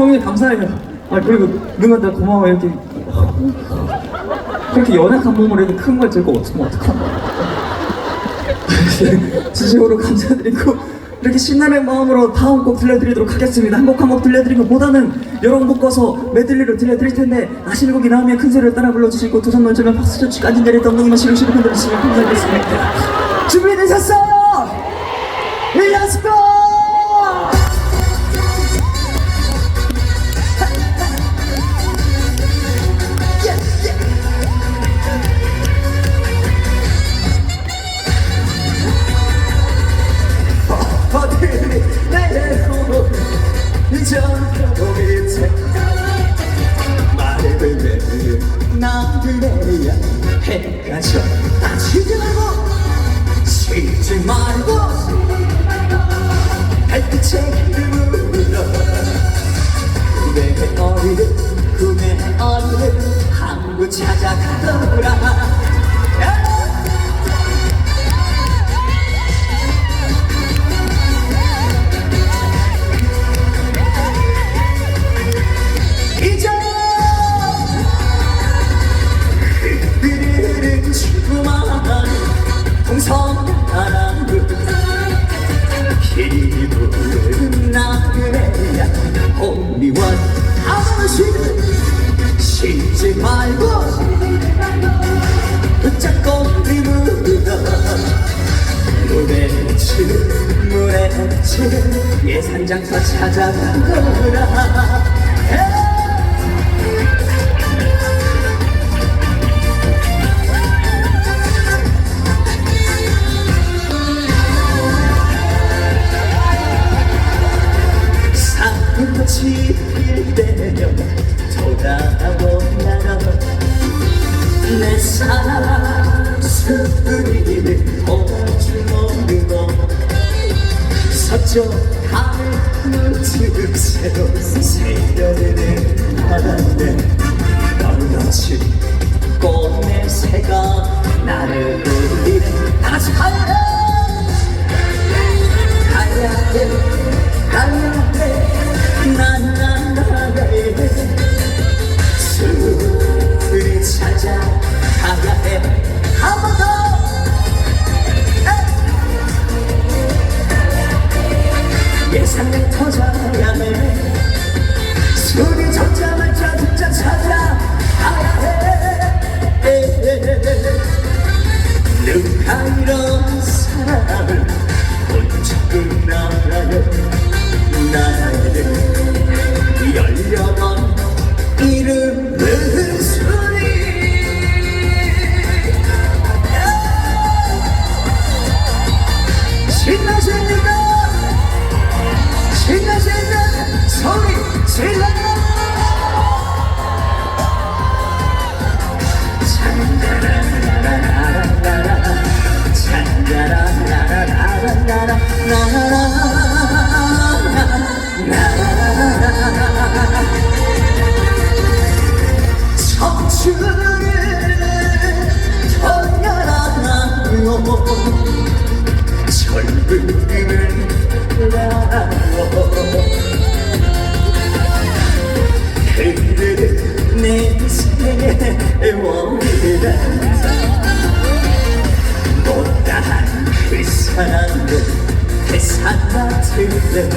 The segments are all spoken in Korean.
형님 감사해요. 아 그리고 누나들 고마워 이렇게 그렇게 연약한 몸으로 이렇게 큰 걸 들고 어쩌면 어떡하나. 진심으로 감사드리고 이렇게 신나는 마음으로 다음 곡 들려드리도록 하겠습니다. 한 곡 한 곡 들려드리고 보다는 여러 곡 묶어서 메들리로 들려드릴 텐데 아시는 곡이 나오면 큰 소리를 따라 불러주시고 두손 넓으면 박수 쳐주고 앉은 자리에 엉덩이만 시루시루 흔들어주시면 감사하겠습니다. 준비되셨어요? Go! 어 해가 졌다 치지 말고 치지 말고 달빛에 물어 꿈의 어리를 꿈의 어리를 항구 찾아가더라 예산장터 찾아가거라 too. 이런 사람을 혼자 끝나가요 사랑은 해산 같은데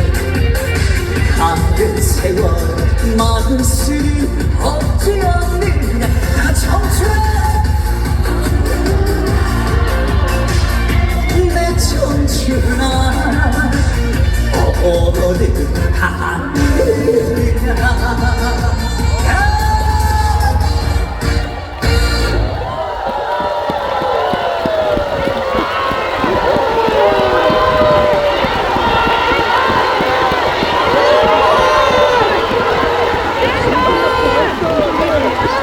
가는 세월 막을 수 없지 않는 나 아, 청춘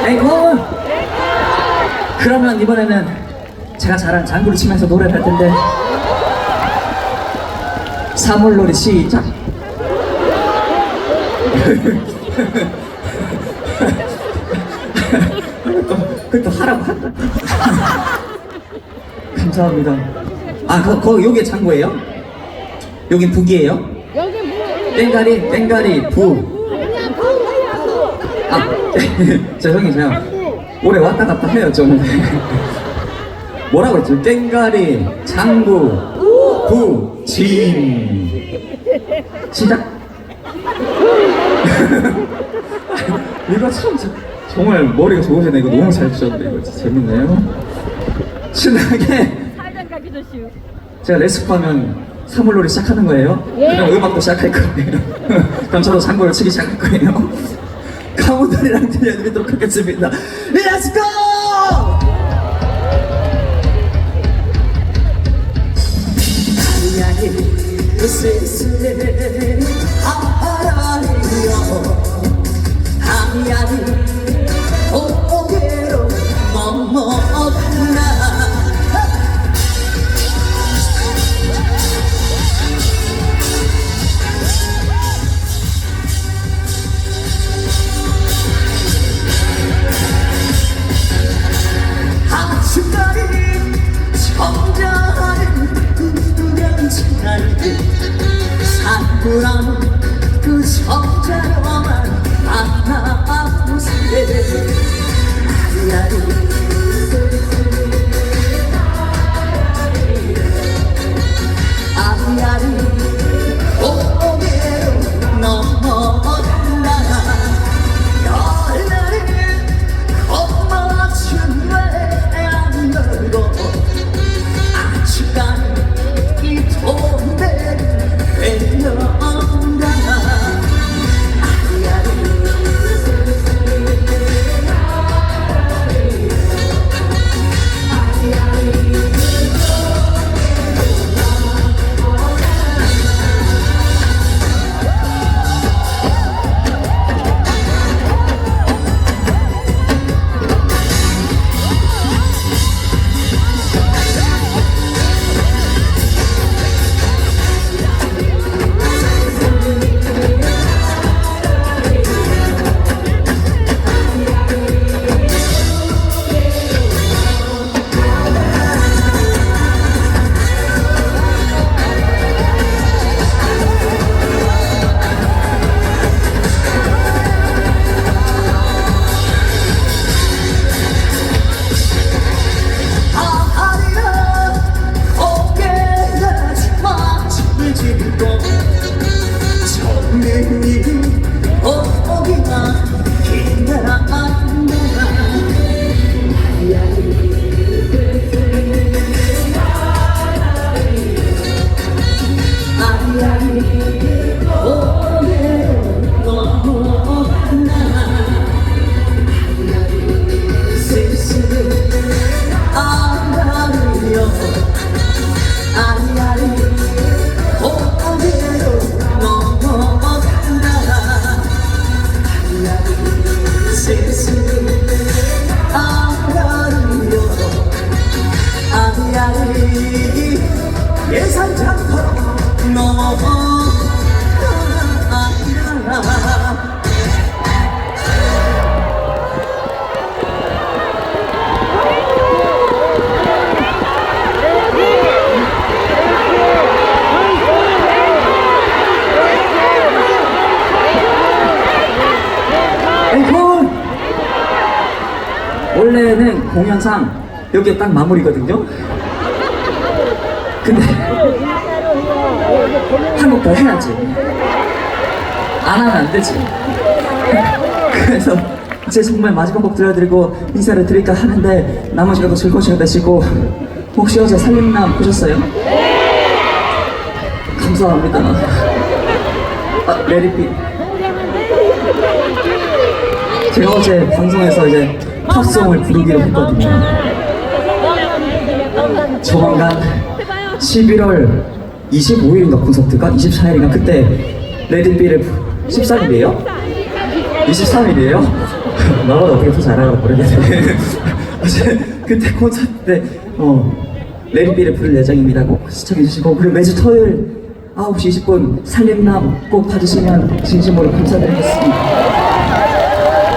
에이콘 그러면 이번에는 제가 잘하는 장구를 치면서 노래를 할 텐데 사물놀이 시작 그또 하라고 한다 감사합니다 아 거, 거 요게 장구예요? 여긴 북이에요? 여기 뭐? 땡가리 땡가리 부 아, 저 형이 제가 올해 왔다 갔다 해요 좀. 뭐라고 했죠? 깽가리, 장구, 부, 진. 시작. 이거 참 자- 정말 머리가 좋으시네. 이거 너무 잘 주셨는데 이거 진짜 재밌네요. 신나게 살장 가기도 쉬우. 제가 레스프하면 사물놀이 시작하는 거예요. 그럼 음악도 시작할 거예요. 그럼 저도 장구를 치기 시작할 거예요. 가문들이랑 들려드리도록 하겠습니다. 렛츠고! 하얀이 쓸쓸해 하라리여 하얀이 산구랑 그 점자로만 만나보세 아리아리 아리아리 원래는 공연상 여기에 딱 마무리거든요. 근데 한곡 더 해야지. 안 하면 안 되지. 그래서 이제 정말 마지막 곡 들려드리고 인사를 드릴까 하는데 나머지가 즐거운 시간 되시고 혹시 어제 살림남 보셨어요? 감사합니다. 아, 레리피. 제가 어제 방송에서 이제 팝송을 부르기로 했거든요. 조만간 11월 25일인가 콘서트가 24일인가 그때 레디비를 13일이에요? 23일이에요? 나보다 어떻게 더 잘하나 모르겠네. 어제 그때 콘서트 때 어, 레디비를 부를 예정입니다. 꼭 시청해주시고 그리고 매주 토요일 9시 20분 살림남 꼭 봐주시면 진심으로 감사드리겠습니다.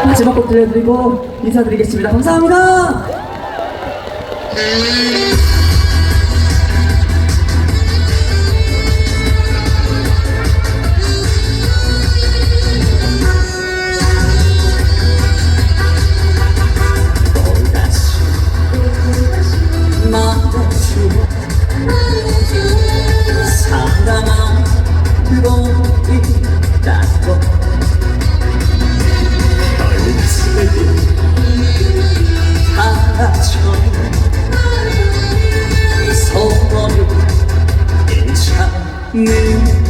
마지막 곡 들려드리고 인사드리겠습니다. 감사합니다. 기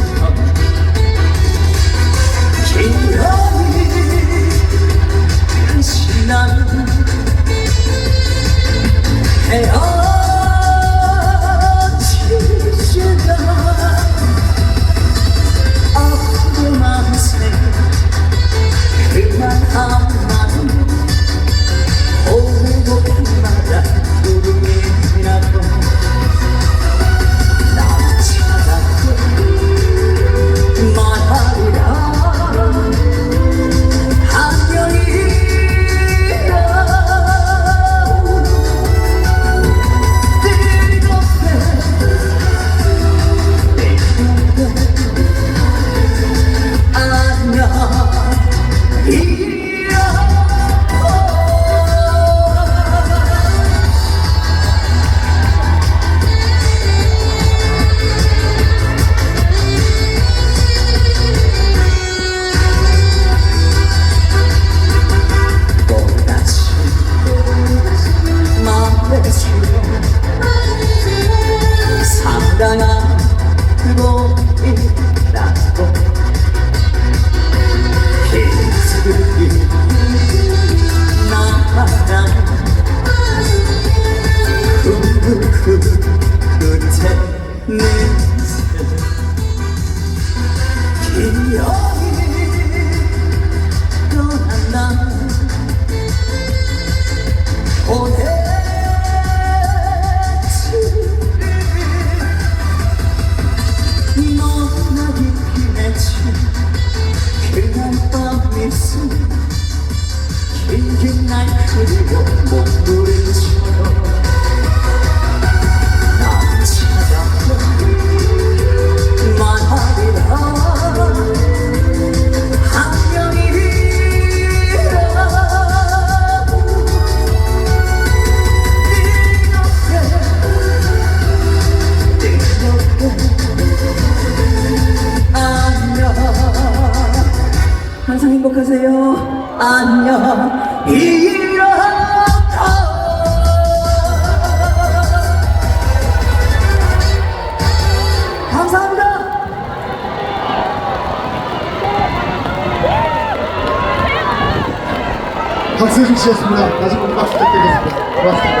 박세준 씨였습니다. 다시 한번 박수 부탁드리겠습니다. 고맙습니다.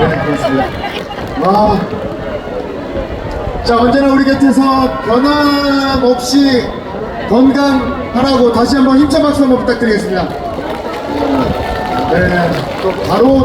네, 고맙습니다. 아, 자, 언제나 우리 곁에서 변함없이 건강하라고 다시 한번 힘찬 박수 한번 부탁드리겠습니다. 네, 또 바로